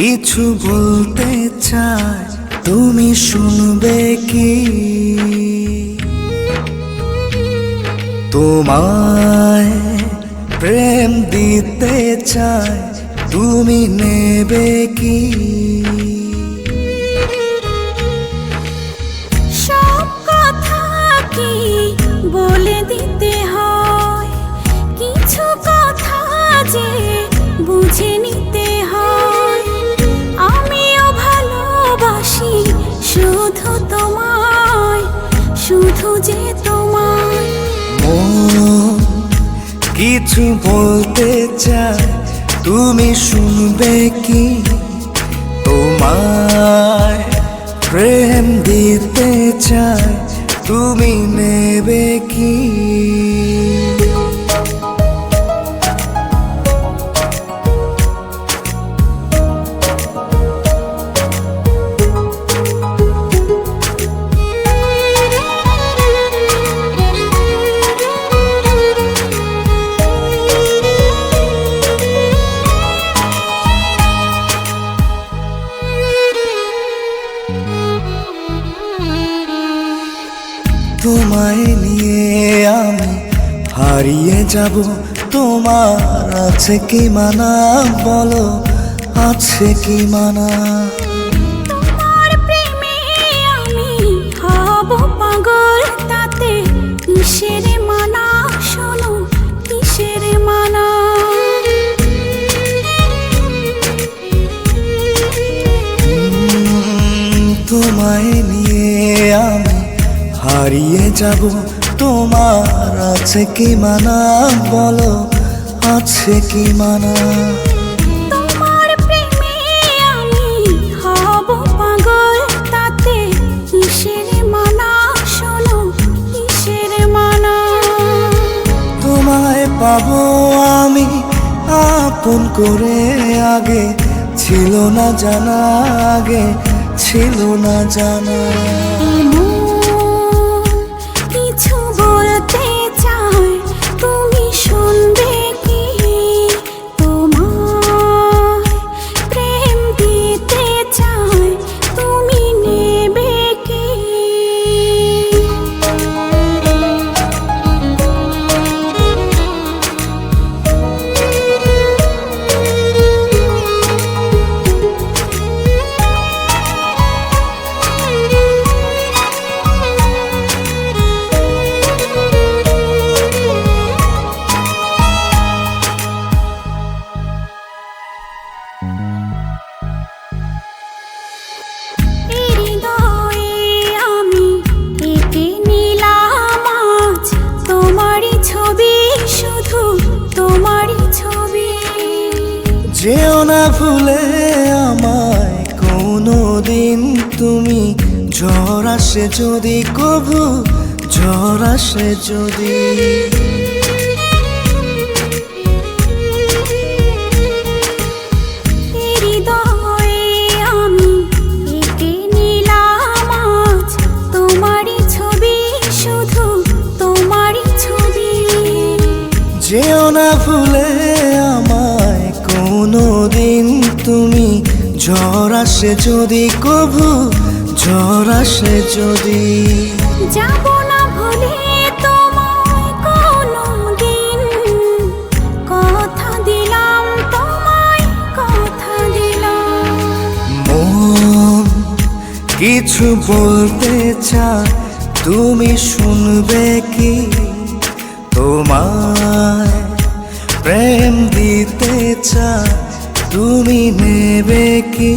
কিছু বলতে চাই তুমি শুনবে কি? তোমায় প্রেম দিতে চাই তুমি নেবে কি? সব কথা কি বলে দিতে কিছু বলতে চাই তুমি শুনবে কি? তোমায় প্রেম দিতে চাই তুমি নেবে কি? তোমায় নিয়ে আমি হারিয়ে যাব। তোমার আছে কি মানা? বলো আছে কি মানা? তোমার প্রেমে আমি হব পাগল তাতে কিসের মানা? শোনো কিসের মানা? তোমায় নিয়ে আমি হারিয়ে যাব। তোমার আছে কি মানা? বলো আছে কি মানা? পাবো আমি আপন করে আগে। ছিল না জানা আগে ছিল না জানা। যেও না ভুলে আমায় কোনো দিন তুমি ঝড় আসে যদি কবু ঝড় আসে যদি। ঝড় আসে যদি কবু ঝড় আসে যদি। যাব না ভুলে তোমায় কোনো দিন কথা দিলাম তোমায় কথা দিলাম। মন কিছু বলতে চায় তুমি শুনবে কি? তোমায় প্রেম দিতে চায় তুমি নেবে কি?